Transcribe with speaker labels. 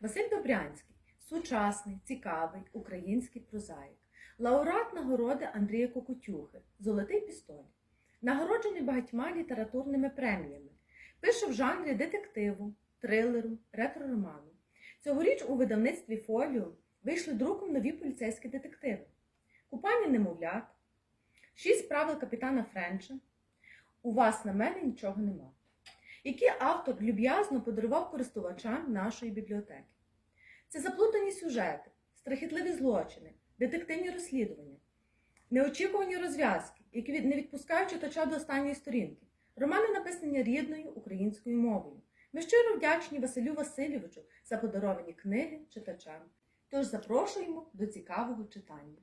Speaker 1: Василь Добрянський сучасний, цікавий український прозаїк, лауреат нагороди Андрія Кокотюхи Золотий пістоль, нагороджений багатьма літературними преміями. Пише в жанрі детективу, трилеру, ретро-роману. Цьогоріч у видавництві Фоліо вийшли друком нові поліцейські детективи. Купання немовлят, шість правил капітана Френча. У вас на мене нічого нема. Які автор люб'язно подарував користувачам нашої бібліотеки. Це заплутані сюжети, страхітливі злочини, детективні розслідування, неочікувані розв'язки, які не відпускають читача до останньої сторінки. Романи написані рідною українською мовою. Ми щиро вдячні Василю Васильовичу за подаровані книги читачам. Тож запрошуємо до цікавого читання.